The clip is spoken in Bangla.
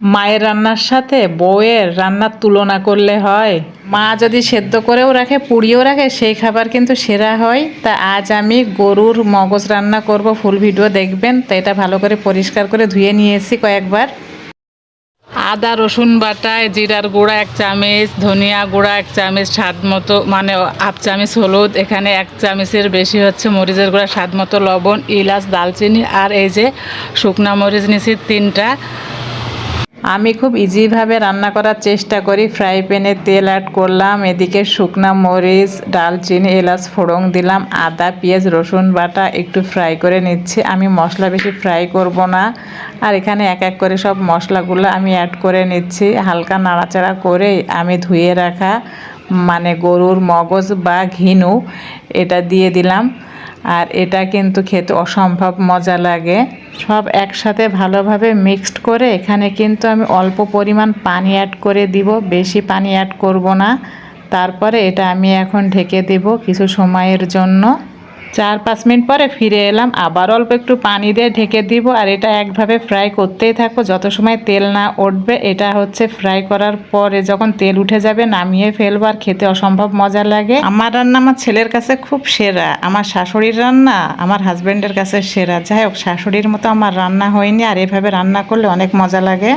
মায়ের রান্নার সাথে বউয়ের রান্নার তুলনা করলে হয়। মা যদি সেদ্ধ করেও রাখে, পুড়িয়েও রাখে, সেই খাবার কিন্তু সেরা হয়। তা আজ আমি গরুর মগজ রান্না করব, ফুল ভিডিও দেখবেন। তো এটা ভালো করে পরিষ্কার করে ধুয়ে নিয়েছি কয়েকবার। আদা, রসুন বাটায় জিরার গুঁড়া, এক চামচ, ধনিয়া গুঁড়া, এক চামচ স্বাদ মতো মানে হাফ চামচ হলুদ, এখানে এক চামচের বেশি হচ্ছে মরিচের গুঁড়া, স্বাদ মতো লবণ, ইলাচ, দালচিনি, আর এই যে শুকনা মরিচ নিছি তিনটা। আমি খুব ইজিভাবে রান্না করার চেষ্টা করি। ফ্রাই প্যানে তেল অ্যাড করলাম, এদিকে শুকনা মরিচ, ডালচিনি, এলাচ ফোড়ন দিলাম, আদা, পেঁয়াজ, রসুন বাটা একটু ফ্রাই করে নিচ্ছি। আমি মশলা বেশি ফ্রাই করব না। আর এখানে এক এক করে সব মশলাগুলো আমি অ্যাড করে নিচ্ছি। হালকা নাড়াচাড়া করেই আমি ধুয়ে রাখা মানে গরুর মগজ বা ঘিনু, এটা দিয়ে দিলাম। আর এটা কিন্তু খেতে অসম্ভব মজা লাগে। সব একসাথে ভালোভাবে মিক্সড করে এখানে কিন্তু আমি অল্প পরিমাণ পানি অ্যাড করে দিব, বেশি পানি অ্যাড করব না। তারপরে এটা আমি এখন ঢেকে দেব কিছু সময়ের জন্য। চার পাঁচ মিনিট পরে ফিরে এলাম। আবার অল্প একটু পানি দিয়ে ঢেকে দিব। আর এটা একভাবে ফ্রাই করতেই থাকব। যত সময় তেল না উঠবে, এটা হচ্ছে ফ্রাই করার পরে যখন তেল উঠে যাবে, নামিয়ে ফেলব। আর খেতে অসম্ভব মজা লাগে। আমার রান্না আমার ছেলের কাছে খুব সেরা। আমার শাশুড়ির রান্না আমার হাজব্যান্ডের কাছে সেরা। যাই হোক, শাশুড়ির মতো আমার রান্না হয়নি। আর এভাবে রান্না করলে অনেক মজা লাগে।